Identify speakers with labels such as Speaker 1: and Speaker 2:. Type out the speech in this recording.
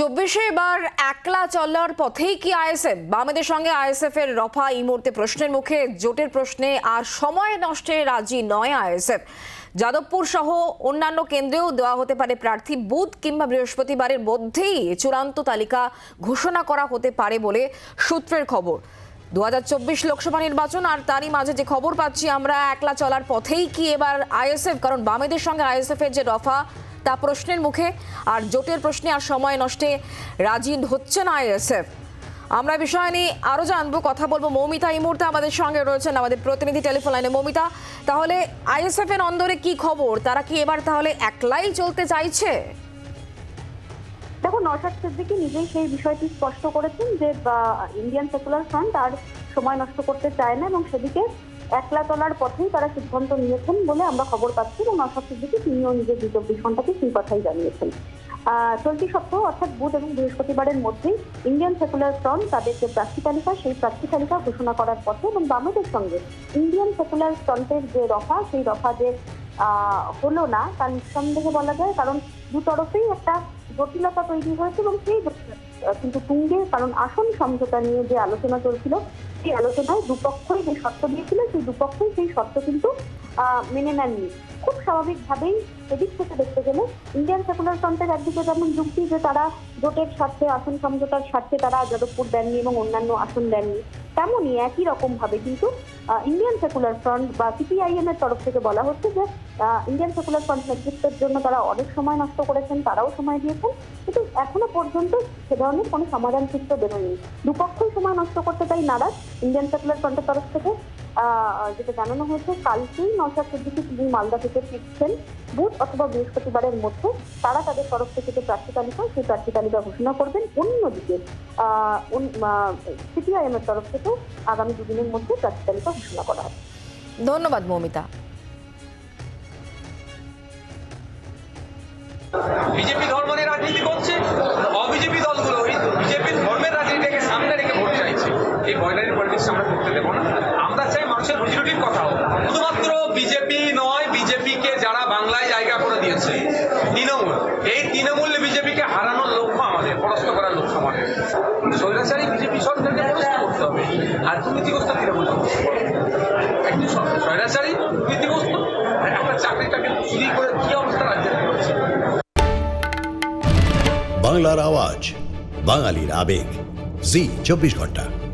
Speaker 1: চব্বিশে এবার একলা চলার পথেই কি আইএসএফ? বামেদের সঙ্গে আইএসএফ এর রফা, এই মুহূর্তে প্রশ্নের মুখে, জোটের প্রশ্নে, আর সময় নষ্টে রাজি নয় আইএসএফ। যাদবপুর সহ অন্যান্য কেন্দ্রেও দেওয়া হতে পারে প্রার্থী বুধ কিংবা বৃহস্পতিবারের মধ্যেই চূড়ান্ত তালিকা ঘোষণা করা হতে পারে বলে সূত্রের খবর। দু হাজার চব্বিশ লোকসভা নির্বাচন, আর তারই মাঝে যে খবর পাচ্ছি আমরা, একলা চলার পথেই কি এবার আইএসএফ? কারণ বামেদের সঙ্গে আইএসএফ এর যে রফা তা প্রশ্নের মুখে আর জোটের প্রশ্নে আর সময় নষ্টে রাজি হচ্ছে না আইএসএফ। আমরা বিষয় নিয়ে আরও জানব, কথা বলব। মৌমিতা এই মুহূর্তে আমাদের সঙ্গে রয়েছেন আমাদের প্রতিনিধি টেলিফোন লাইনে। মৌমিতা, তাহলে আইএসএফ এর অন্দরে কি খবর? তারা কি এবার তাহলে একলাই চলতে চাইছে?
Speaker 2: দেখো, নওশাদ সিদ্দিকি নিজেই সেই বিষয়টি স্পষ্ট করেছেন যে ইন্ডিয়ান সেকুলার ফ্রন্ট আর সময় নষ্ট করতে চায় না এবং সেদিকে একলা চলার পথেই তারা সিদ্ধান্ত নিয়েছেন বলে আমরা খবর পাচ্ছি এবং নওশাদ সিদ্দিকি তিনিও নিজের দুই চব্বিশ ঘন্টাকে সেই কথাই জানিয়েছেন। চলতি সপ্তাহ অর্থাৎ বুধ এবং বৃহস্পতিবারের মধ্যেই ইন্ডিয়ান সেকুলার ফ্রন্ট তাদের যে প্রার্থী তালিকা সেই প্রার্থী তালিকা ঘোষণা করার পথে এবং বামেদের সঙ্গে ইন্ডিয়ান সেকুলার ফ্রন্টের যে রফা সেই রফা যে হলো না তা নিঃসন্দেহে বলা যায় কারণ দু তরফেই একটা জটিলতা তৈরি হয়েছে এবং সেই জটিলতা, কিন্তু তুঙ্গে, কারণ আসন সমঝোতা নিয়ে যে আলোচনা চলছিল, সেই আলোচনায় দুপক্ষই যে শর্ত দিয়েছিল, সেই দুপক্ষই সেই শর্ত কিন্তু মেনে নেননি। খুব স্বাভাবিকভাবেই এদিক থেকে দেখতে গেলে ইন্ডিয়ান সেকুলার ফ্রন্টের একদিকে যেমন যুক্তি যে তারা জোটের স্বার্থে আসন সমঝোতার স্বার্থে তারা যাদবপুর দেননি এবং অন্যান্য আসন দেননি তেমনই একই রকম ভাবে কিন্তু ইন্ডিয়ান সেকুলার ফ্রন্ট বা সিপিআইএম এর তরফ থেকে বলা হচ্ছে যে ইন্ডিয়ান সেকুলার ফ্রন্ট নেতৃত্বের জন্য তারা অনেক সময় নষ্ট করেছেন, তারাও সময় দিয়েছেন। কিন্তু এখনও পর্যন্ত সে ধরনের কোনো সমাধান চিত্র বেরোয়নি। দুপক্ষই সময় নষ্ট করতে তাই নারাজ ইন্ডিয়ান সেকুলার ফ্রন্টের তরফ থেকে। যেটা জানানো হয়েছে কালকেই নশাদ সিদ্দিকি তিনি মালদা থেকে ফিরছেন। বুধ অথবা বৃহস্পতিবারের মধ্যে তারা তাদের তরফ থেকে যে প্রার্থী তালিকা সেই প্রার্থী তালিকা ঘোষণা করবেন। অন্যদিকে সিপিআইএম এর তরফ থেকে আগামী দুদিনের মধ্যে প্রার্থী তালিকা ঘোষণা করা হবে।
Speaker 1: ধন্যবাদ মৌমিতা।
Speaker 3: বিজেপি ধর্ম নিয়ে রাজনীতি করছে অবিজেপি দলগুলো ওই বিজেপির ধর্মের রাজনীতিকে সামনে রেখে ভোট চাইছে। এই বয়নারি পলিটিক্স আমরা করতে দেবো না। আমরা চাই মানুষের রুজি রুটির কথা। হোক শুধুমাত্র বিজেপি নয়, বিজেপিকে যারা বাংলায় জায়গা করে দিয়েছে, তৃণমূল। এই তৃণমূল বিজেপিকে হারানোর লক্ষ্য আমাদের, পরাস্ত করার লক্ষ্য আমাদের। স্বৈরাচারী বিজেপি সরকারকে পরাস্ত করতে হবে। আর দুর্নীতিগ্রস্ত তৃণমূল। স্বৈরাচারী দুর্নীতিগ্রস্ত আর একটা চাকরিটাকে চুরি করে কি অবস্থা রাজ্যের
Speaker 4: বাংলার আওয়াজ, বাঙালির আবেগ। জি, চব্বিশ ঘণ্টা।